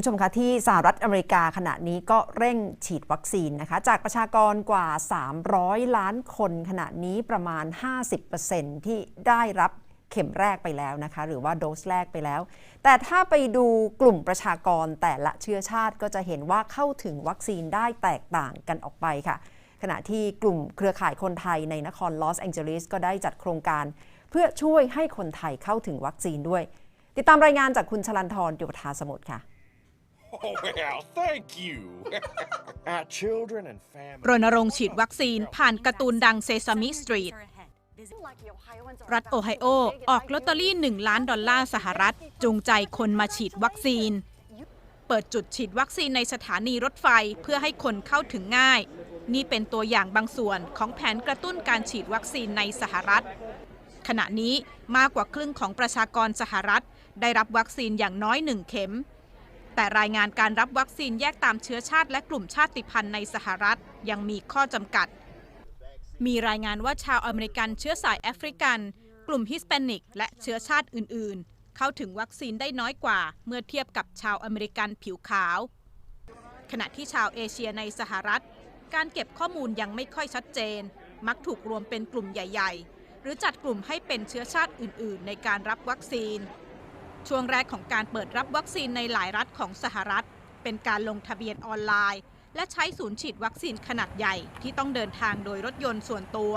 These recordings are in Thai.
ผู้ชมคะที่สหรัฐอเมริกาขณะนี้ก็เร่งฉีดวัคซีนนะคะ จากประชากรกว่า 300 ล้านคนขณะนี้ประมาณ 50%ที่ได้รับเข็มแรกไปแล้วนะคะ หรือว่าโดสแรกไปแล้ว แต่ถ้าไปดูกลุ่มประชากรแต่ละเชื้อชาติก็จะเห็นว่าเข้าถึงวัคซีนได้แตกต่างกันออกไปค่ะ ขณะที่กลุ่มเครือข่ายคนไทยในนครลอสแองเจลิสก็ได้จัดโครงการ เพื่อช่วยให้คนไทยเข้าถึงวัคซีนด้วย ติดตามรายงานจากคุณชลันทรจุปทาสมุทรค่ะ Oh, well, thank you. Our children and ร family. ณรงค์ฉีดวัคซีนผ่านการ์ตูนดังเซซามิสตรีท รัฐโอไฮโอ ออกลอตเตอรี่ 1 ล้านดอลลาร์สหรัฐ จูงใจคนมาฉีดวัคซีน เปิดจุดฉีดวัคซีนในสถานีรถไฟเพื่อให้คนเข้าถึงง่าย นี่เป็นตัวอย่างบางส่วนของแผนกระตุ้นการฉีดวัคซีนในสหรัฐ ขณะนี้มากกว่าครึ่งของประชากรสหรัฐ ได้รับวัคซีนอย่างน้อยหนึ่งเข็ม แต่รายงานการรับวัคซีนแยกตามเชื้อชาติและกลุ่มชาติพันธุ์ในสหรัฐยังมีข้อจำกัด มีรายงานว่าชาวอเมริกันเชื้อสายแอฟริกัน กลุ่มฮิสแปนิก และเชื้อชาติอื่น ๆ เข้าถึงวัคซีนได้น้อยกว่าเมื่อเทียบกับชาวอเมริกันผิวขาว ขณะที่ชาวเอเชียในสหรัฐ การเก็บข้อมูลยังไม่ค่อยชัดเจน มักถูกรวมเป็นกลุ่มใหญ่ ๆ หรือจัดกลุ่มให้เป็นเชื้อชาติอื่น ๆ ในการรับวัคซีน ช่วงแรกของการเปิดรับวัคซีนในหลายรัฐของสหรัฐ เป็นการลงทะเบียนออนไลน์ และใช้ศูนย์ฉีดวัคซีนขนาดใหญ่ที่ต้องเดินทางโดยรถยนต์ส่วนตัว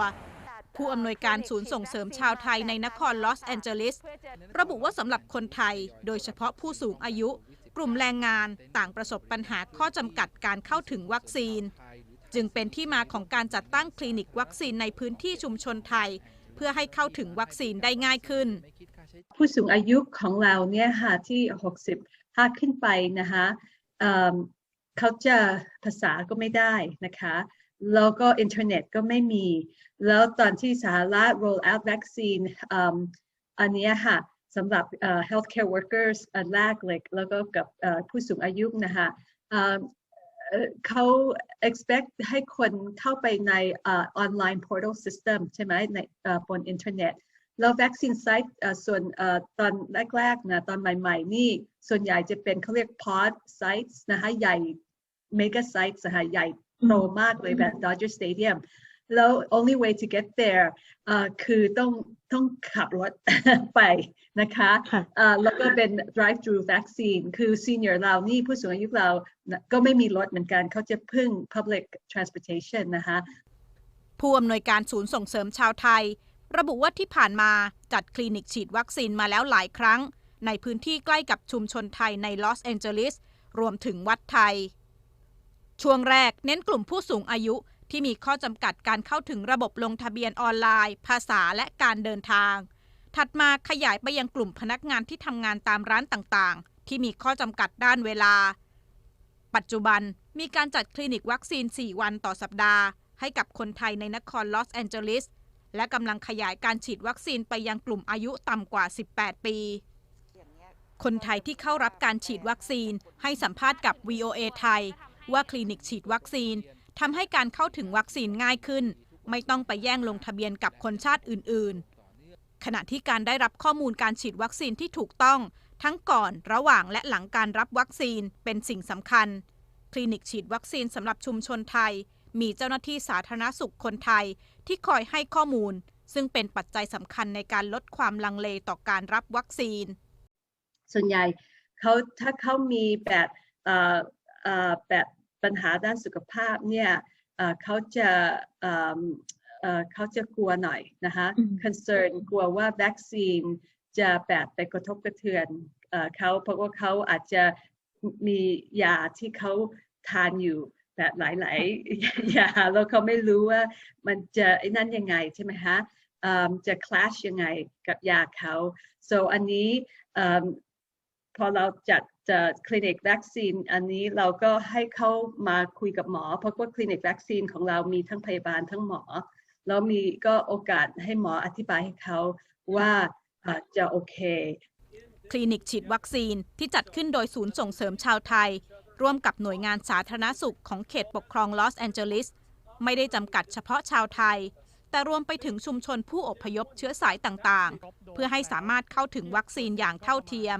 ผู้อำนวยการศูนย์ส่งเสริมชาวไทยในนครลอสแอนเจลิส ระบุว่าสำหรับคนไทย โดยเฉพาะผู้สูงอายุ กลุ่มแรงงานต่างประสบปัญหาข้อจำกัดการเข้าถึงวัคซีน จึงเป็นที่มาของการจัดตั้งคลินิกวัคซีนในพื้นที่ชุมชนไทย เพื่อให้เข้าถึงวัคซีนได้ง่ายขึ้น ผู้สูงอายุของเราเนี่ยค่ะที่60ถ้าขึ้นไปนะคะเเขาจะภาษาก็ไม่ได้นะคะแล้วก็อินเทอร์เน็ตก็ไม่มี แล้วตอนที่สหรัฐ roll out vaccine อันนี้ค่ะสำหรับ healthcare workers อันแรกเลยแล้วก็กับผู้สูงอายุนะคะ เขา expect ให้คนเข้าไปในออนไลน์ portal system ใช่ไหมในบนอินเทอร์เน็ตแล้ววัคซีนไซต์ส่วนตอนแรกๆนะตอนใหม่ๆ นี่ ส่วนใหญ่จะเป็นเขาเรียก pod sites นะคะใหญ่ mega sites นะคะใหญ่โตมากเลยแบบ Dodger Stadium แล้ว only way to get there เอ่อคือต้องต้องขับรถไปนะคะเอ่อแล้วก็เป็น drive through vaccine คือ senior เรานี่ผู้สูงอายุเรานะก็ไม่มีรถเหมือนกันเขาจะพึ่ง public transportation นะคะผู้อำนวยการศูนย์ส่งเสริมชาวไทย ระบุว่าที่ผ่านมาจัดคลินิกฉีดวัคซีนมาแล้วหลายครั้ง ในพื้นที่ใกล้กับชุมชนไทยในลอสแองเจลิสรวมถึงวัดไทย ช่วงแรกเน้นกลุ่มผู้สูงอายุ ที่มีข้อจำกัดการเข้าถึงระบบลงทะเบียนออนไลน์ ภาษาและการเดินทาง ถัดมาขยายไปยังกลุ่มพนักงานที่ทำงานตามร้านต่างๆ ที่มีข้อจำกัดด้านเวลา ปัจจุบันมีการจัดคลินิกวัคซีน 4 วันต่อสัปดาห์ให้กับคนไทยในนครลอสแอนเจลิส และกำลังขยายการฉีดวัคซีนไปยังกลุ่มอายุต่ำกว่า 18 ปี คนไทยที่เข้ารับการฉีดวัคซีนให้สัมภาษณ์กับ VOA ไทย ว่าคลินิกฉีดวัคซีน ทำให้การเข้าถึงวัคซีนง่ายขึ้น ไม่ต้องไปแย่งลงทะเบียนกับคนชาติอื่น ๆ ขณะที่การได้รับข้อมูลการฉีดวัคซีนที่ถูกต้อง ทั้งก่อนระหว่างและหลังการรับวัคซีนเป็นสิ่งสำคัญ คลินิกฉีดวัคซีนสำหรับชุมชนไทย มีเจ้าหน้าที่สาธารณสุขคนไทยที่คอยให้ข้อมูล ซึ่งเป็นปัจจัยสำคัญในการลดความลังเลต่อการรับวัคซีน ส่วนใหญ่เขาถ้าเขามีแบบเอ่อเอ่อแบบ ปัญหาด้านสุขภาพเนี่ยเอ่อเขาจะเอิ่มเอ่อเขาจะกลัวหน่อยนะคะ concern กลัวว่าวัคซีนจะแบบไปกระทบกระเทือนเอ่อเขาเพราะว่าเขาอาจจะมียาที่เขาทานอยู่แบบหลายๆยาแล้วเขาไม่รู้ว่ามันจะไอ้นั่นยังไงใช่ไหมคะเอิ่มจะ clash ยังไงกับยาเขา so อันนี้เอิ่มพอเราจัด จะคลินิกวัคซีนอันนี้เราก็ให้เข้ามาคุยกับหมอ เพราะว่าคลินิกวัคซีนของเรามีทั้งพยาบาลทั้งหมอ แล้วมีก็โอกาสให้หมออธิบายให้เขาว่าอ่าจะโอเค คลินิกฉีดวัคซีนที่จัดขึ้นโดยศูนย์ส่งเสริมชาวไทย ร่วมกับหน่วยงานสาธารณสุขของเขตปกครองลอสแอนเจลิสไม่ได้จำกัดเฉพาะชาวไทย แต่รวมไปถึงชุมชนผู้อพยพเชื้อสายต่างๆ เพื่อให้สามารถเข้าถึงวัคซีนอย่างเท่าเทียม